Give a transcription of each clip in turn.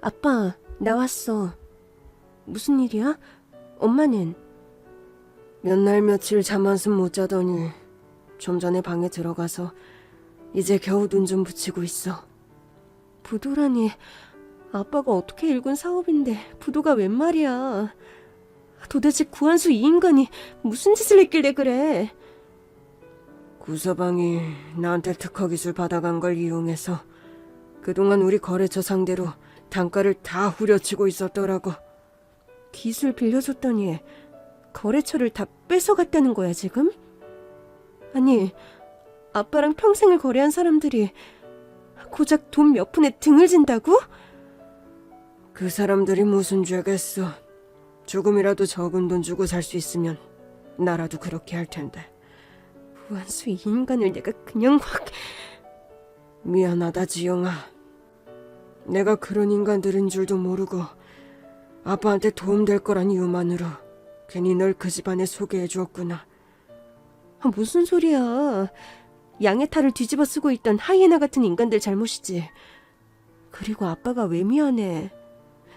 아빠, 나왔어. 무슨 일이야? 엄마는? 몇 날 며칠 잠 한숨 못 자더니 좀 전에 방에 들어가서 이제 겨우 눈 좀 붙이고 있어. 부도라니, 아빠가 어떻게 일군 사업인데 부도가 웬 말이야. 도대체 구한수 이 인간이 무슨 짓을 했길래 그래? 구서방이 나한테 특허 기술 받아간 걸 이용해서 그동안 우리 거래처 상대로 단가를 다 후려치고 있었더라고. 기술 빌려줬더니 거래처를 다 뺏어갔다는 거야, 지금? 아니, 아빠랑 평생을 거래한 사람들이 고작 돈 몇 푼에 등을 진다고? 그 사람들이 무슨 죄겠어. 조금이라도 적은 돈 주고 살 수 있으면 나라도 그렇게 할 텐데. 우한수 이 인간을 내가 그냥 확... 미안하다, 지영아. 내가 그런 인간들인 줄도 모르고 아빠한테 도움될 거란 이유만으로 괜히 널 그 집안에 소개해 주었구나. 아, 무슨 소리야. 양의 탈을 뒤집어 쓰고 있던 하이에나 같은 인간들 잘못이지. 그리고 아빠가 왜 미안해.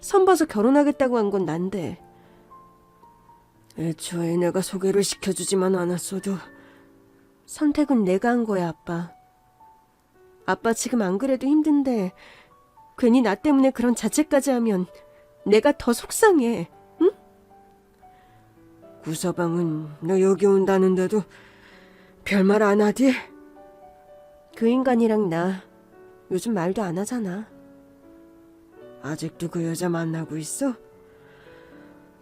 선 봐서 결혼하겠다고 한 건 난데. 애초에 내가 소개를 시켜주지만 않았어도 선택은 내가 한 거야, 아빠. 아빠 지금 안 그래도 힘든데 괜히 나 때문에 그런 자책까지 하면 내가 더 속상해. 응? 구서방은 너 여기 온다는데도 별말 안 하디? 그 인간이랑 나 요즘 말도 안 하잖아. 아직도 그 여자 만나고 있어?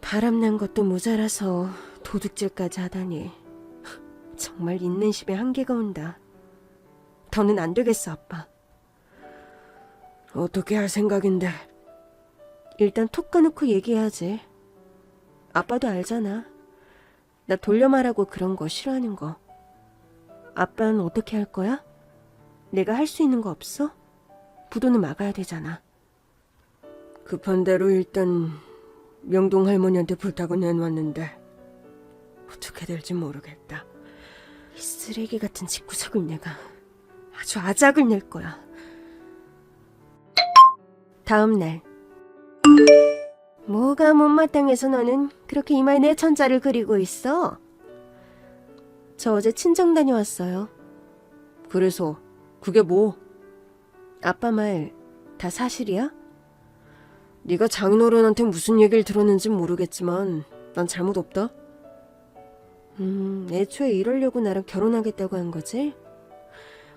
바람난 것도 모자라서 도둑질까지 하다니. 정말 있는 집에 한계가 온다. 더는 안 되겠어, 아빠. 어떻게 할 생각인데? 일단 톡 까놓고 얘기해야지. 아빠도 알잖아. 나 돌려 말하고 그런 거 싫어하는 거. 아빠는 어떻게 할 거야? 내가 할 수 있는 거 없어? 부도는 막아야 되잖아. 급한 대로 일단 명동 할머니한테 불타고 내놨는데 어떻게 될지 모르겠다. 이 쓰레기 같은 집구석을 내가 아주 아작을 낼 거야. 다음 날 뭐가 못마땅해서 너는 그렇게 이마에 내 천자를 그리고 있어? 저 어제 친정 다녀왔어요. 그래서 그게 뭐? 아빠 말 다 사실이야? 네가 장인어른한테 무슨 얘기를 들었는지 모르겠지만 난 잘못 없다. 음, 애초에 이러려고 나랑 결혼하겠다고 한 거지?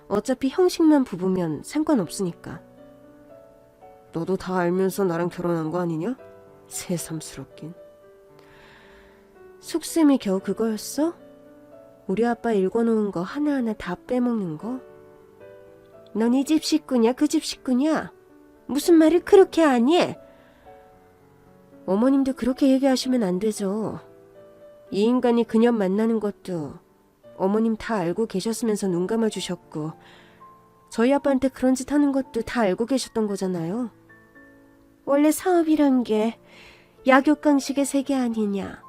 어차피 형식만 부부면 상관없으니까. 너도 다 알면서 나랑 결혼한 거 아니냐? 새삼스럽긴. 속셈이 겨우 그거였어? 우리 아빠 읽어놓은 거 하나하나 다 빼먹는 거? 넌 이 집 식구냐 그 집 식구냐? 무슨 말을 그렇게 하니? 어머님도 그렇게 얘기하시면 안 되죠. 이 인간이 그년 만나는 것도 어머님 다 알고 계셨으면서 눈 감아 주셨고 저희 아빠한테 그런 짓 하는 것도 다 알고 계셨던 거잖아요. 원래 사업이란 게 약육강식의 세계 아니냐.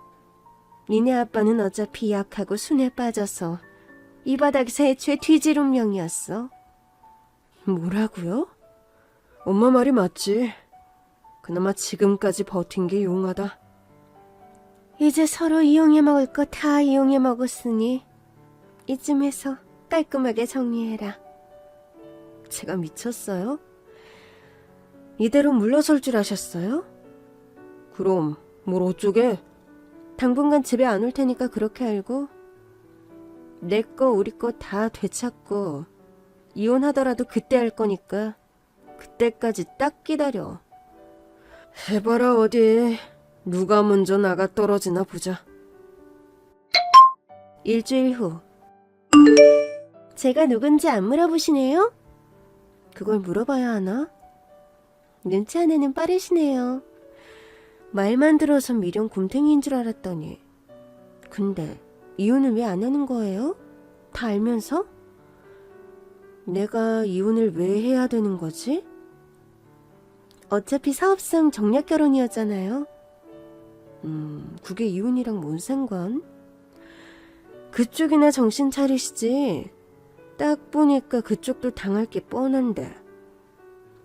니네 아빠는 어차피 약하고 순에 빠져서 이 바닥에서 애초에 뒤지름명이었어. 뭐라고요? 엄마 말이 맞지. 그나마 지금까지 버틴 게 용하다. 이제 서로 이용해 먹을 거 다 이용해 먹었으니 이쯤에서 깔끔하게 정리해라. 제가 미쳤어요? 이대로 물러설 줄 아셨어요? 그럼 뭘 어쩌게? 당분간 집에 안 올 테니까 그렇게 알고 내 거 우리 거 다 되찾고 이혼하더라도 그때 할 거니까 그때까지 딱 기다려. 해봐라 어디 누가 먼저 나가 떨어지나 보자. 일주일 후 제가 누군지 안 물어보시네요? 그걸 물어봐야 하나? 눈치 하나는 빠르시네요. 말만 들어서 미련 곰탱이인 줄 알았더니. 근데 이혼을 왜 안 하는 거예요? 다 알면서? 내가 이혼을 왜 해야 되는 거지? 어차피 사업상 정략 결혼이었잖아요. 음, 그게 이혼이랑 뭔 상관? 그쪽이나 정신 차리시지. 딱 보니까 그쪽도 당할 게 뻔한데.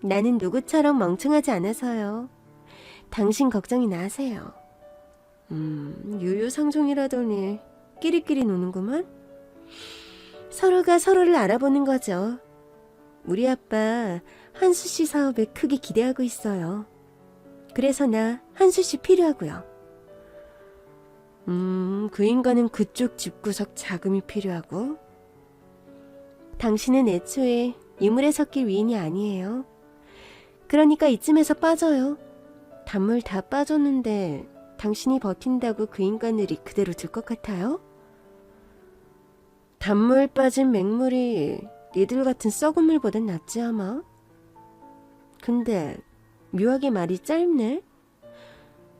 나는 누구처럼 멍청하지 않아서요. 당신 걱정이나 하세요. 음, 유유상종이라더니 끼리끼리 노는구만. 서로가 서로를 알아보는 거죠. 우리 아빠 한수 씨 사업에 크게 기대하고 있어요. 그래서 나 한수 씨 필요하고요. 음, 그 인간은 그쪽 집구석 자금이 필요하고, 당신은 애초에 유물에 섞일 위인이 아니에요. 그러니까 이쯤에서 빠져요. 단물 다 빠졌는데 당신이 버틴다고 그 인간들이 그대로 둘 것 같아요? 단물 빠진 맹물이 니들 같은 썩은 물보단 낫지 아마? 근데 묘하게 말이 짧네?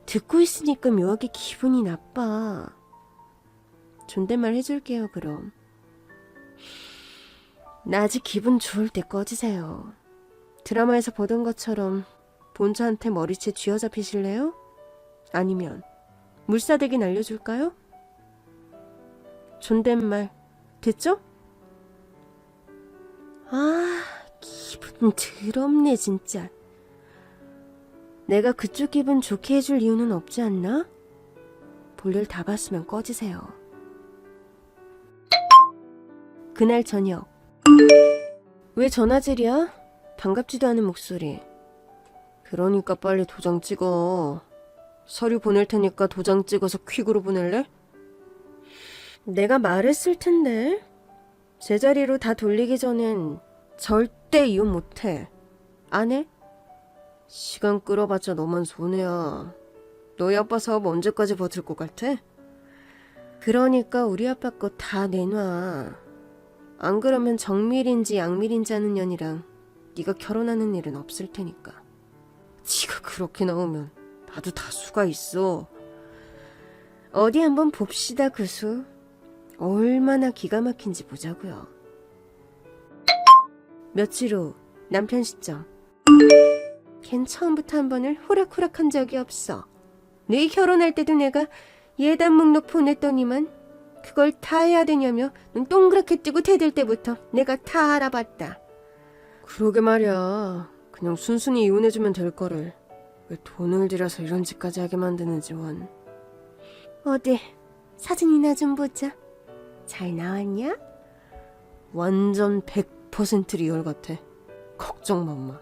듣고 있으니까 묘하게 기분이 나빠. 존댓말 해줄게요, 그럼. 나 아직 기분 좋을 때 꺼지세요. 드라마에서 보던 것처럼 본처한테 머리채 쥐어잡히실래요? 아니면 물사대기 날려줄까요? 존댓말 됐죠? 아, 기분 더럽네 진짜. 내가 그쪽 기분 좋게 해줄 이유는 없지 않나? 볼일 다 봤으면 꺼지세요. 그날 저녁. 왜 전화질이야? 반갑지도 않은 목소리. 그러니까 빨리 도장 찍어. 서류 보낼 테니까 도장 찍어서 퀵으로 보낼래? 내가 말했을 텐데. 제자리로 다 돌리기 전엔 절대 이혼 못해. 안 해? 시간 끌어봤자 너만 손해야. 너희 아빠 사업 언제까지 버틸 것 같아? 그러니까 우리 아빠 거 다 내놔. 안 그러면 정밀인지 양밀인지 하는 년이랑 네가 결혼하는 일은 없을 테니까. 지가 그렇게 나오면 나도 다수가 있어. 어디 한번 봅시다 그 수. 얼마나 기가 막힌지 보자고요. 며칠 후 남편 시점. 걘 처음부터 한 번을 호락호락한 적이 없어. 네 결혼할 때도 내가 예단 목록 보냈더니만 그걸 다 해야 되냐며 눈 동그랗게 뜨고 대들 때부터 내가 다 알아봤다. 그러게 말이야. 그냥 순순히 이혼해주면 될 거를 왜 돈을 들여서 이런 짓까지 하게 만드는지 원. 어디 사진이나 좀 보자. 잘 나왔냐? 완전 100% 리얼 같아. 걱정 마, 엄마.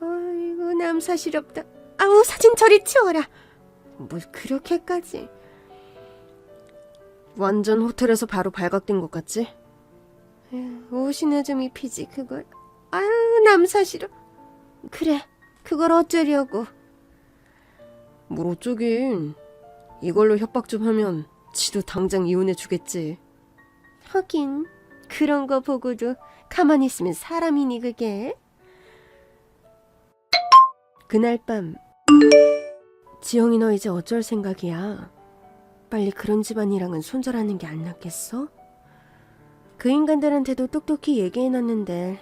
아이고 남사시럽다. 아우 사진 저리 치워라. 뭘 그렇게까지? 완전 호텔에서 바로 발각된 것 같지? 옷이나 좀 입히지 그걸. 아유 남사시럽. 그래 그걸 어쩌려고. 뭘 어쩌긴. 이걸로 협박 좀 하면 지도 당장 이혼해 주겠지. 하긴 그런 거 보고도 가만히 있으면 사람이니 그게. 그날 밤 지영이 너 이제 어쩔 생각이야? 빨리 그런 집안이랑은 손절하는 게 안 낫겠어? 그 인간들한테도 똑똑히 얘기해놨는데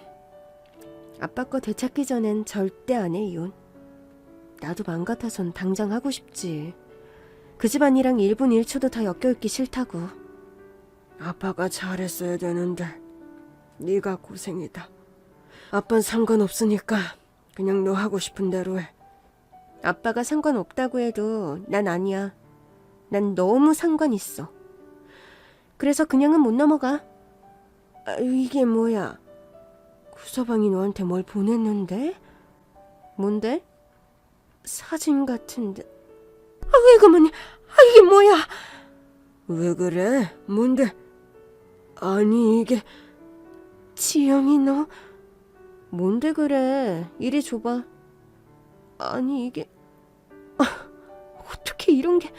아빠 거 되찾기 전엔 절대 안 해 이혼. 나도 맘 같아선 당장 하고 싶지. 그 집안이랑 1분 1초도 더 엮여있기 싫다고. 아빠가 잘했어야 되는데 네가 고생이다. 아빤 상관없으니까 그냥 너 하고 싶은 대로 해. 아빠가 상관없다고 해도 난 아니야. 난 너무 상관 있어. 그래서 그냥은 못 넘어가. 아, 이게 뭐야? 구서방이 너한테 뭘 보냈는데? 뭔데? 사진 같은데. 아, 왜 그만해? 아, 이게 뭐야? 왜 그래? 뭔데? 아니, 이게. 지영이 너. 뭔데 그래? 이리 줘봐. 아니, 이게. 아, 어떻게 이런 게.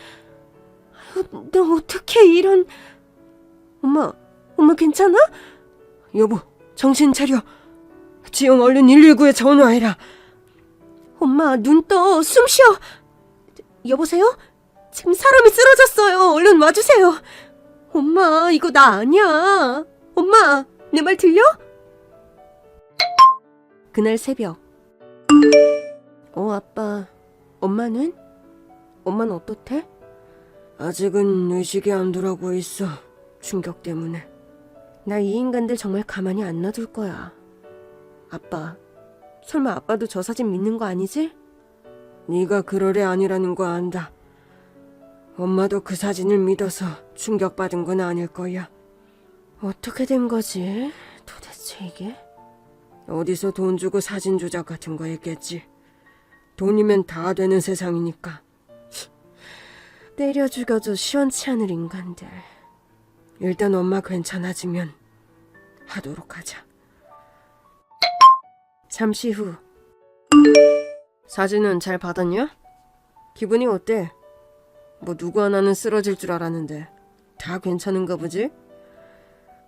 아유, 너 어떻게 이런. 엄마, 엄마 괜찮아? 여보, 정신 차려. 지영 얼른 119에 전화해라. 엄마, 눈 떠, 숨 쉬어. 여보세요? 지금 사람이 쓰러졌어요. 얼른 와주세요. 엄마, 이거 나 아니야. 엄마, 내 말 들려? 그날 새벽. 어, 아빠. 엄마는? 엄마는 어떻대? 아직은 의식이 안 돌아오고 있어. 충격 때문에. 나 이 인간들 정말 가만히 안 놔둘 거야. 아빠, 설마 아빠도 저 사진 믿는 거 아니지? 네가 그럴 애 아니라는 거 안다. 엄마도 그 사진을 믿어서 충격받은 건 아닐 거야. 어떻게 된 거지? 도대체 이게? 어디서 돈 주고 사진 조작 같은 거 했겠지. 돈이면 다 되는 세상이니까. 때려 죽여도 시원치 않을 인간들. 일단 엄마 괜찮아지면 하도록 하자. 잠시 후. 사진은 잘 받았냐? 기분이 어때? 뭐 누구 하나는 쓰러질 줄 알았는데 다 괜찮은가 보지?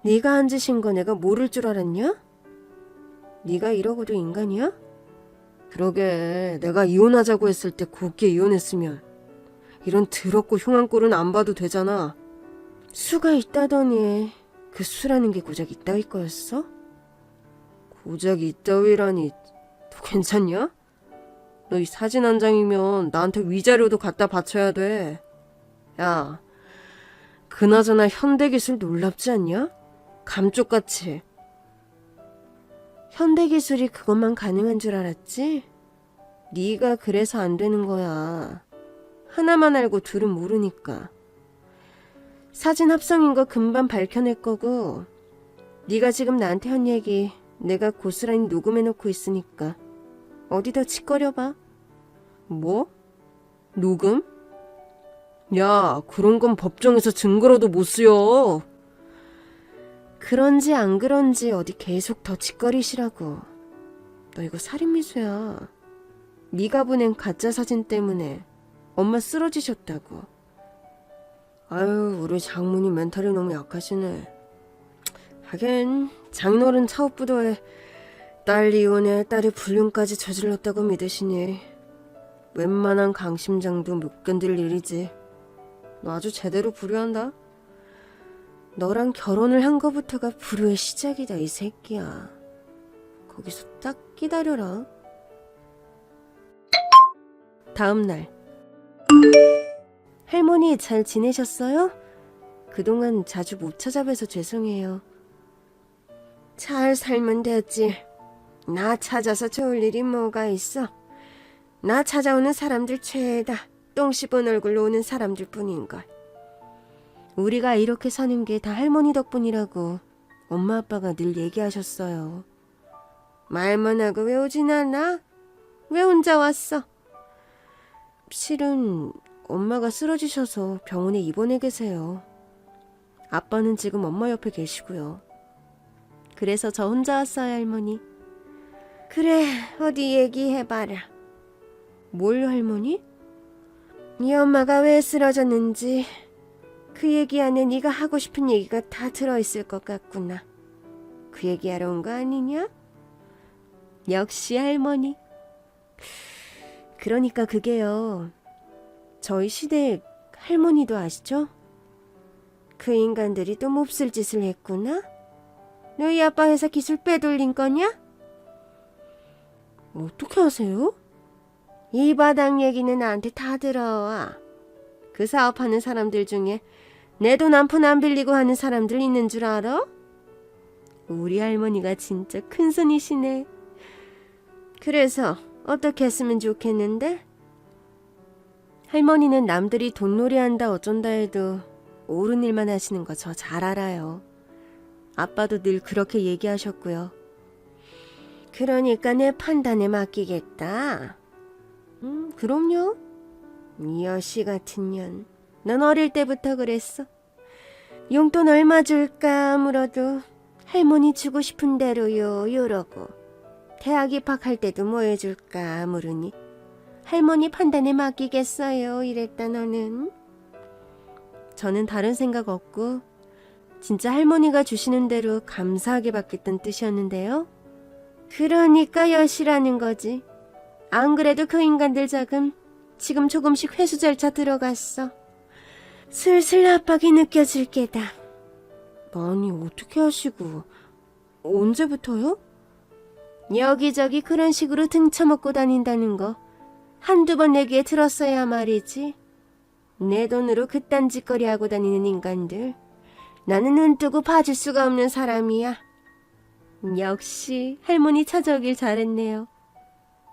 네가 한 짓인 거 내가 모를 줄 알았냐? 네가 이러고도 인간이야? 그러게 내가 이혼하자고 했을 때 곱게 이혼했으면 이런 더럽고 흉한 꼴은 안 봐도 되잖아. 수가 있다더니 그 수라는 게 고작 이따위 거였어? 고작 이따위라니 너 괜찮냐? 너 이 사진 한 장이면 나한테 위자료도 갖다 바쳐야 돼. 야, 그나저나 현대기술 놀랍지 않냐? 감쪽같이. 현대기술이 그것만 가능한 줄 알았지? 네가 그래서 안 되는 거야. 하나만 알고 둘은 모르니까. 사진 합성인 거 금방 밝혀낼 거고 네가 지금 나한테 한 얘기 내가 고스란히 녹음해놓고 있으니까 어디다 짓거려봐. 뭐? 녹음? 야, 그런 건 법정에서 증거로도 못 쓰여. 그런지 안 그런지 어디 계속 더 짓거리시라고. 너 이거 살인미수야. 네가 보낸 가짜 사진 때문에 엄마 쓰러지셨다고. 아유, 우리 장모님 멘탈이 너무 약하시네. 하긴 장노른 차업부도에 딸 이혼에 딸이 불륜까지 저질렀다고 믿으시니 웬만한 강심장도 못 견딜 일이지. 너 아주 제대로 불효한다. 너랑 결혼을 한 거부터가 불효의 시작이다, 이 새끼야. 거기서 딱 기다려라. 다음 날. 할머니 잘 지내셨어요? 그동안 자주 못 찾아뵈서 죄송해요. 잘 살면 됐지. 나 찾아서 좋을 일이 뭐가 있어. 나 찾아오는 사람들 죄다 똥 씹은 얼굴로 오는 사람들 뿐인걸. 우리가 이렇게 사는 게 다 할머니 덕분이라고 엄마 아빠가 늘 얘기하셨어요. 말만 하고 왜 오진 않아? 왜 혼자 왔어? 실은 엄마가 쓰러지셔서 병원에 입원해 계세요. 아빠는 지금 엄마 옆에 계시고요. 그래서 저 혼자 왔어요, 할머니. 그래, 어디 얘기해봐라. 뭘, 할머니? 네 엄마가 왜 쓰러졌는지 그 얘기 안에 네가 하고 싶은 얘기가 다 들어있을 것 같구나. 그 얘기하러 온 거 아니냐? 역시 할머니. 그러니까 그게요. 저희 시대 할머니도 아시죠? 그 인간들이 또 몹쓸 짓을 했구나? 너희 아빠 회사 기술 빼돌린 거냐? 어떻게 하세요? 이 바닥 얘기는 나한테 다 들어와. 그 사업하는 사람들 중에 내 돈 한 푼 안 빌리고 하는 사람들 있는 줄 알아? 우리 할머니가 진짜 큰 손이시네. 그래서 어떻게 했으면 좋겠는데? 할머니는 남들이 돈놀이 한다 어쩐다 해도 옳은 일만 하시는 거 저 잘 알아요. 아빠도 늘 그렇게 얘기하셨고요. 그러니까 내 판단에 맡기겠다. 음, 그럼요. 이 여시 같은 년. 넌 어릴 때부터 그랬어. 용돈 얼마 줄까 물어도 할머니 주고 싶은 대로요, 요러고. 대학 입학할 때도 뭐 해줄까 물으니 할머니 판단에 맡기겠어요, 이랬다 너는. 저는 다른 생각 없고 진짜 할머니가 주시는 대로 감사하게 받겠다는 뜻이었는데요. 그러니까 여시라는 거지. 안 그래도 그 인간들 자금 지금 조금씩 회수 절차 들어갔어. 슬슬 압박이 느껴질 게다. 아니 어떻게 하시고 언제부터요? 여기저기 그런 식으로 등쳐먹고 다닌다는 거 한두 번 얘기에 들었어야 말이지. 내 돈으로 그딴 짓거리 하고 다니는 인간들. 나는 눈 뜨고 봐줄 수가 없는 사람이야. 역시 할머니 찾아오길 잘했네요.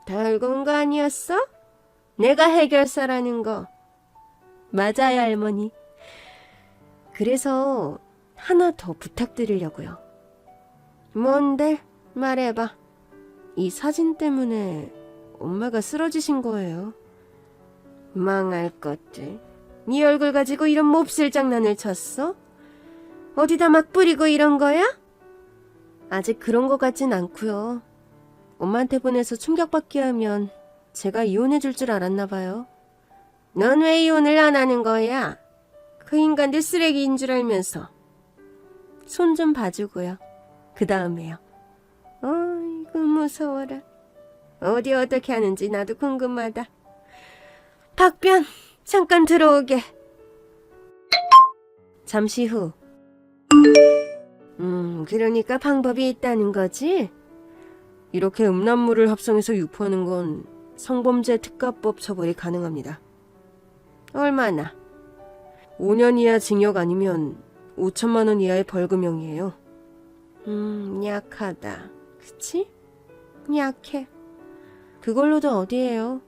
다 알고 온거 아니었어? 내가 해결사라는 거. 맞아요, 할머니. 그래서 하나 더 부탁드리려고요. 뭔데? 말해봐. 이 사진 때문에 엄마가 쓰러지신 거예요. 망할 것들. 네 얼굴 가지고 이런 몹쓸 장난을 쳤어? 어디다 막 뿌리고 이런 거야? 아직 그런 거 같진 않고요. 엄마한테 보내서 충격받게 하면 제가 이혼해 줄 줄 알았나 봐요. 넌 왜 이혼을 안 하는 거야? 그 인간들 쓰레기인 줄 알면서. 손 좀 봐주고요. 그 다음에요. 어이구 무서워라. 어디 어떻게 하는지 나도 궁금하다. 박변, 잠깐 들어오게. 잠시 후. 음, 그러니까 방법이 있다는 거지? 이렇게 음란물을 합성해서 유포하는 건 성범죄 특가법 처벌이 가능합니다. 얼마나? 5년 이하 징역 아니면 5천만 원 이하의 벌금형이에요. 음, 약하다. 그치? 약해. 그걸로도 어디에요?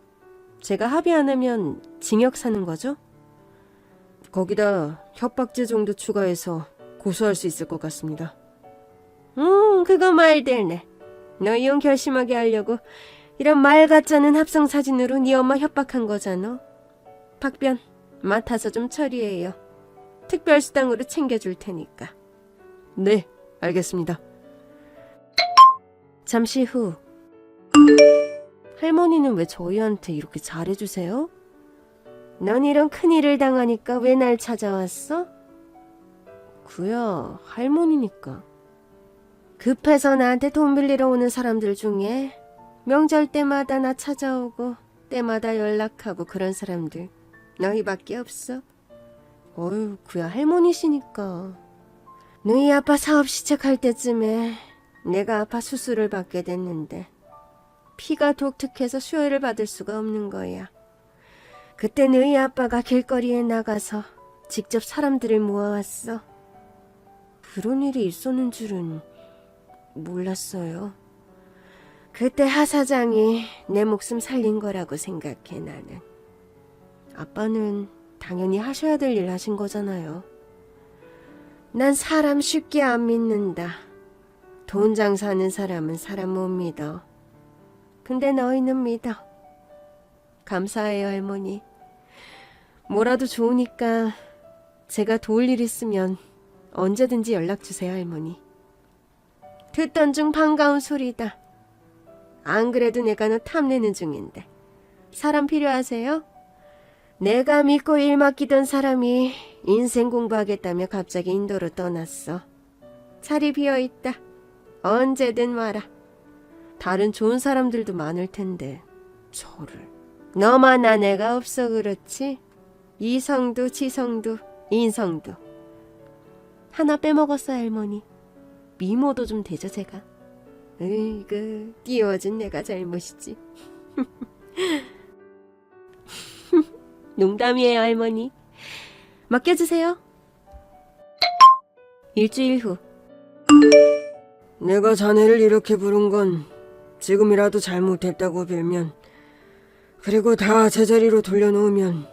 제가 합의 안 하면 징역 사는 거죠? 거기다 협박죄 정도 추가해서 고소할 수 있을 것 같습니다. 음, 그거 말되네. 너 이혼 결심하게 하려고 이런 말 같자는 합성 사진으로 네 엄마 협박한 거잖아. 박변, 맡아서 좀 처리해요. 특별수당으로 챙겨줄 테니까. 네, 알겠습니다. 잠시 후. 할머니는 왜 저희한테 이렇게 잘해주세요? 넌 이런 큰일을 당하니까 왜 날 찾아왔어? 그야 할머니니까. 급해서 나한테 돈 빌리러 오는 사람들 중에 명절 때마다 나 찾아오고 때마다 연락하고 그런 사람들 너희밖에 없어. 어휴, 그야 할머니시니까. 너희 아빠 사업 시작할 때쯤에 내가 아파 수술을 받게 됐는데 피가 독특해서 수혈을 받을 수가 없는 거야. 그때 너희 아빠가 길거리에 나가서 직접 사람들을 모아왔어. 그런 일이 있었는 줄은 몰랐어요. 그때 하 사장이 내 목숨 살린 거라고 생각해 나는. 아빠는 당연히 하셔야 될 일 하신 거잖아요. 난 사람 쉽게 안 믿는다. 돈 장사하는 사람은 사람 못 믿어. 근데 너희는 믿어. 감사해요, 할머니. 뭐라도 좋으니까 제가 도울 일 있으면 언제든지 연락 주세요, 할머니. 듣던 중 반가운 소리다. 안 그래도 내가 너 탐내는 중인데. 사람 필요하세요? 내가 믿고 일 맡기던 사람이 인생 공부하겠다며 갑자기 인도로 떠났어. 자리 비어 있다. 언제든 와라. 다른 좋은 사람들도 많을 텐데 저를 너만 아내가 없어 그렇지? 이성도 지성도 인성도 하나 빼먹었어 할머니. 미모도 좀 되죠 제가. 으이그 띄워준 내가 잘못이지. 농담이에요 할머니. 맡겨주세요. 일주일 후. 내가 자네를 이렇게 부른 건 지금이라도 잘못했다고 빌면 그리고 다 제자리로 돌려놓으면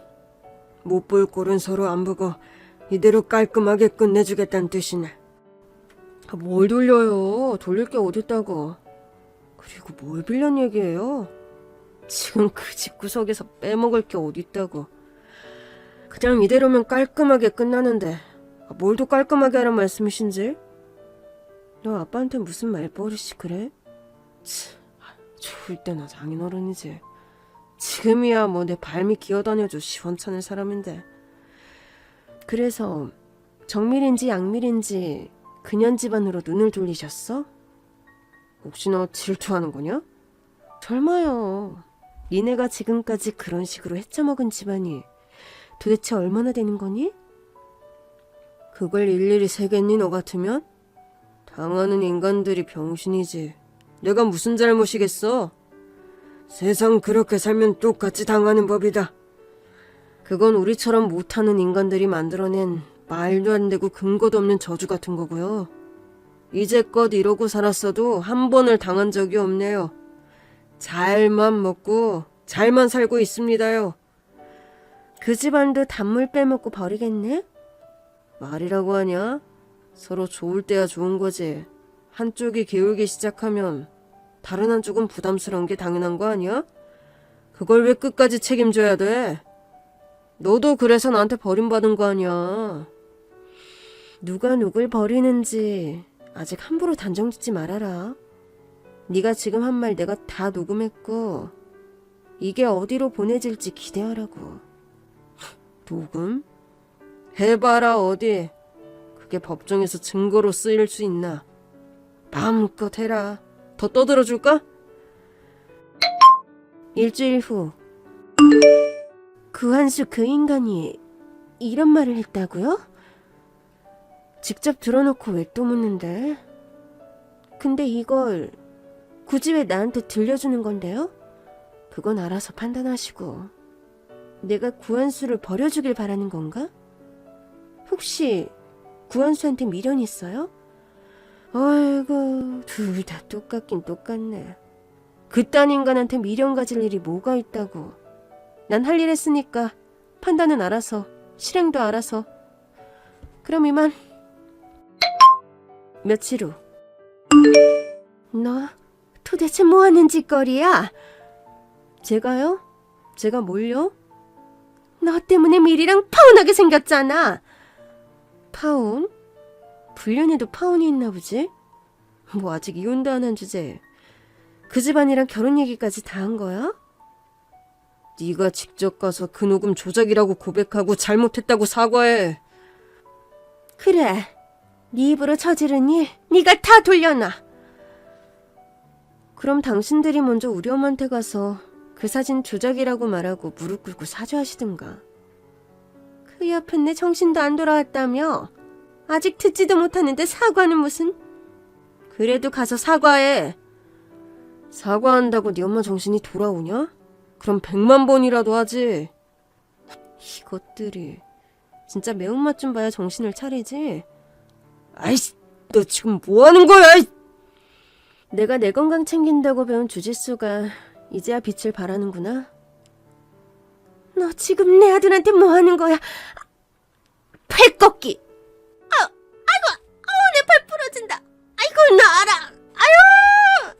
못 볼 꼴은 서로 안 보고 이대로 깔끔하게 끝내주겠다는 뜻이네. 아, 뭘 돌려요? 돌릴 게 어딨다고. 그리고 뭘 빌런 얘기예요? 지금 그 집 구석에서 빼먹을 게 어딨다고. 그냥 이대로면 깔끔하게 끝나는데 아, 뭘더 깔끔하게 하란 말씀이신지? 너 아빠한테 무슨 말버릇이 그래? 좋을 때나 장인어른이지. 지금이야 뭐 내 발밑 기어다녀도 시원찮을 사람인데. 그래서 정밀인지 양밀인지 그년 집안으로 눈을 돌리셨어? 혹시 너 질투하는 거냐? 설마요. 니네가 지금까지 그런 식으로 해쳐먹은 집안이 도대체 얼마나 되는 거니? 그걸 일일이 세겠니 너 같으면? 당하는 인간들이 병신이지. 내가 무슨 잘못이겠어? 세상 그렇게 살면 똑같이 당하는 법이다. 그건 우리처럼 못하는 인간들이 만들어낸 말도 안 되고 근거도 없는 저주 같은 거고요. 이제껏 이러고 살았어도 한 번을 당한 적이 없네요. 잘만 먹고 잘만 살고 있습니다요. 그 집안도 단물 빼먹고 버리겠네? 말이라고 하냐? 서로 좋을 때야 좋은 거지. 한쪽이 기울기 시작하면 다른 한쪽은 부담스러운 게 당연한 거 아니야? 그걸 왜 끝까지 책임져야 돼? 너도 그래서 나한테 버림받은 거 아니야. 누가 누굴 버리는지 아직 함부로 단정 짓지 말아라. 네가 지금 한 말 내가 다 녹음했고 이게 어디로 보내질지 기대하라고. 녹음? 해봐라 어디. 그게 법정에서 증거로 쓰일 수 있나? 마음껏 해라. 더 떠들어 줄까? 일주일 후. 그 한수 그 인간이 이런 말을 했다고요? 직접 들어놓고 왜 또 묻는데? 근데 이걸 굳이 왜 나한테 들려주는 건데요? 그건 알아서 판단하시고. 내가 구한수를 버려주길 바라는 건가? 혹시 구한수한테 미련이 있어요? 아이고, 둘 다 똑같긴 똑같네. 그딴 인간한테 미련 가질 일이 뭐가 있다고. 난 할 일 했으니까 판단은 알아서, 실행도 알아서. 그럼 이만. 며칠 후. 너 도대체 뭐 하는 짓거리야? 제가요? 제가 뭘요? 너 때문에 미리랑 파혼하게 생겼잖아. 파혼? 불륜에도 파혼이 있나 보지? 뭐 아직 이혼도 안 한 주제에 그 집안이랑 결혼 얘기까지 다 한 거야? 네가 직접 가서 그 녹음 조작이라고 고백하고 잘못했다고 사과해. 그래. 네 입으로 저지른 일 네가 다 돌려놔. 그럼 당신들이 먼저 우리 엄마한테 가서 그 사진 조작이라고 말하고 무릎 꿇고 사죄하시든가. 그 옆에 내 정신도 안 돌아왔다며? 아직 듣지도 못하는데 사과는 무슨? 그래도 가서 사과해. 사과한다고 네 엄마 정신이 돌아오냐? 그럼 백만 번이라도 하지. 이것들이 진짜 매운맛 좀 봐야 정신을 차리지. 아이씨, 너 지금 뭐 하는 거야? 이! 내가 내 건강 챙긴다고 배운 주짓수가 이제야 빛을 발하는구나. 너 지금 내 아들한테 뭐 하는 거야? 팔 꺾기. 아, 아이고, 나라. 아유.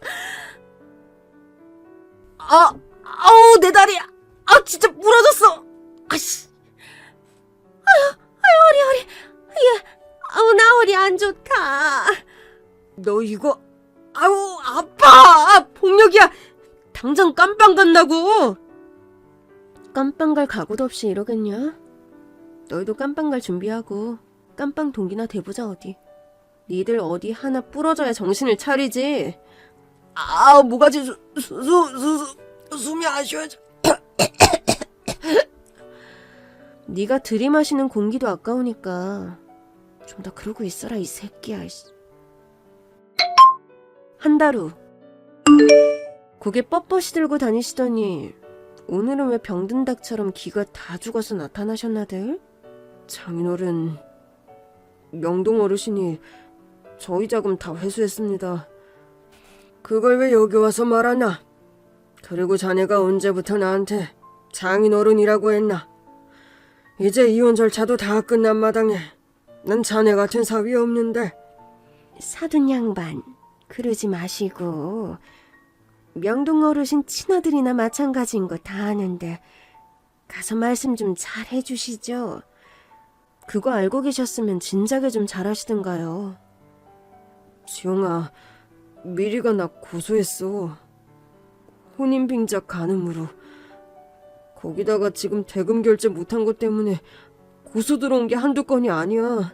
아, 아우 내 다리야. 아 진짜 부러졌어. 아씨. 허리 허리. 예. 아우 나 허리 안 좋다. 너 이거 아우 아파. 폭력이야. 당장 깜빵 간다고. 깜빵 갈 각오도 없이 이러겠냐? 너희도 깜빵 갈 준비하고 깜빵 동기나 대보자 어디. 니들 어디 하나 부러져야 정신을 차리지. 아 모가지 수수 수 숨이 안 쉬어져. 네가 들이마시는 공기도 아까우니까 좀 더 그러고 있어라 이 새끼야. 한 달 후. 고개 뻣뻣이 들고 다니시더니 오늘은 왜 병든 닭처럼 기가 다 죽어서 나타나셨나들? 장인어른 명동 어르신이 저희 자금 다 회수했습니다. 그걸 왜 여기 와서 말하나? 그리고 자네가 언제부터 나한테 장인어른이라고 했나? 이제 이혼 절차도 다 끝난 마당에 난 자네 같은 사위 없는데 사돈 양반 그러지 마시고 명동 어르신 친아들이나 마찬가지인 거 다 아는데 가서 말씀 좀 잘 해주시죠. 그거 알고 계셨으면 진작에 좀 잘하시든가요. 지영아 미리가 나 고소했어. 혼인빙자 간음으로. 거기다가 지금 대금 결제 못한 것 때문에 고소 들어온 게 한두 건이 아니야.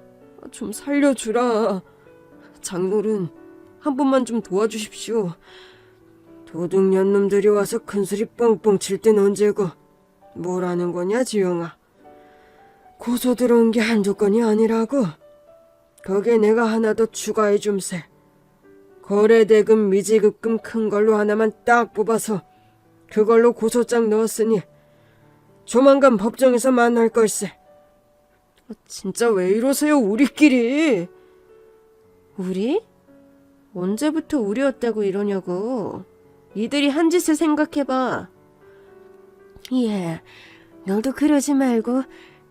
좀 살려주라. 장노른 한 번만 좀 도와주십시오. 도둑년 놈들이 와서 큰소리 뻥뻥 칠 땐 언제고 뭐라는 거냐 지영아. 고소 들어온 게 한두 건이 아니라고. 거기에 내가 하나 더 추가해 줌세. 거래대금 미지급금 큰 걸로 하나만 딱 뽑아서 그걸로 고소장 넣었으니 조만간 법정에서 만날 걸세. 아, 진짜 왜 이러세요 우리끼리? 우리? 언제부터 우리였다고 이러냐고. 니들이 한 짓을 생각해봐. 예, 너도 그러지 말고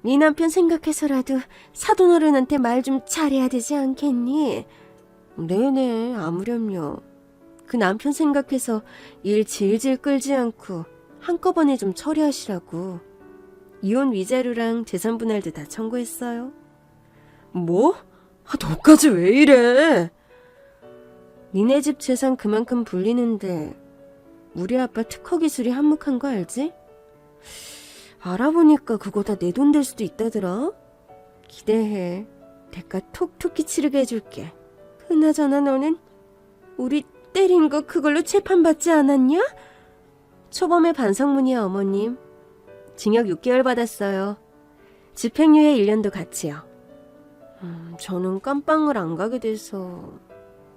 네 남편 생각해서라도 사돈 어른한테 말 좀 잘해야 되지 않겠니? 네네, 아무렴요. 그 남편 생각해서 일 질질 끌지 않고 한꺼번에 좀 처리하시라고. 이혼 위자료랑 재산 분할도 다 청구했어요. 뭐? 아, 너까지 왜 이래? 니네 집 재산 그만큼 불리는데 우리 아빠 특허 기술이 한몫한 거 알지? 알아보니까 그거 다 내 돈 될 수도 있다더라. 기대해. 대가 톡톡히 치르게 해줄게. 그나저나 너는 우리 때린 거 그걸로 재판받지 않았냐? 초범의 반성문이야 어머님. 징역 6개월 받았어요. 집행유예 1년도 같이요. 음, 저는 깜빵을 안 가게 돼서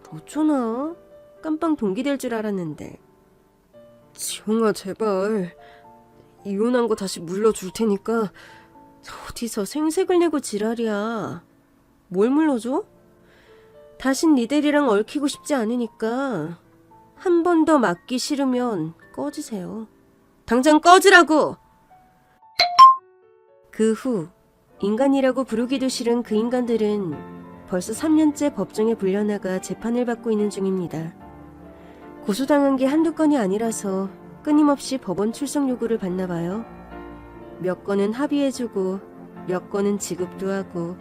어쩌나? 깜빵 동기 될 줄 알았는데. 지홍아, 제발. 이혼한 거 다시 물러줄 테니까. 어디서 생색을 내고 지랄이야. 뭘 물러줘? 다신 니들이랑 얽히고 싶지 않으니까 한 번 더 맞기 싫으면 꺼지세요. 당장 꺼지라고! 그 후 인간이라고 부르기도 싫은 그 인간들은 벌써 3년째 법정에 불려나가 재판을 받고 있는 중입니다. 고소당한 게 한두 건이 아니라서 끊임없이 법원 출석 요구를 받나 봐요. 몇 건은 합의해주고 몇 건은 지급도 하고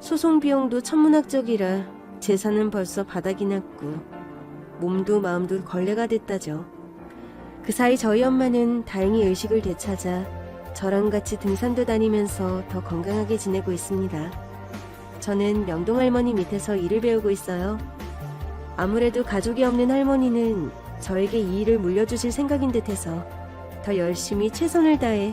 소송 비용도 천문학적이라 재산은 벌써 바닥이 났고 몸도 마음도 걸레가 됐다죠. 그 사이 저희 엄마는 다행히 의식을 되찾아 저랑 같이 등산도 다니면서 더 건강하게 지내고 있습니다. 저는 명동 할머니 밑에서 일을 배우고 있어요. 아무래도 가족이 없는 할머니는 저에게 이 일을 물려주실 생각인 듯해서 더 열심히 최선을 다해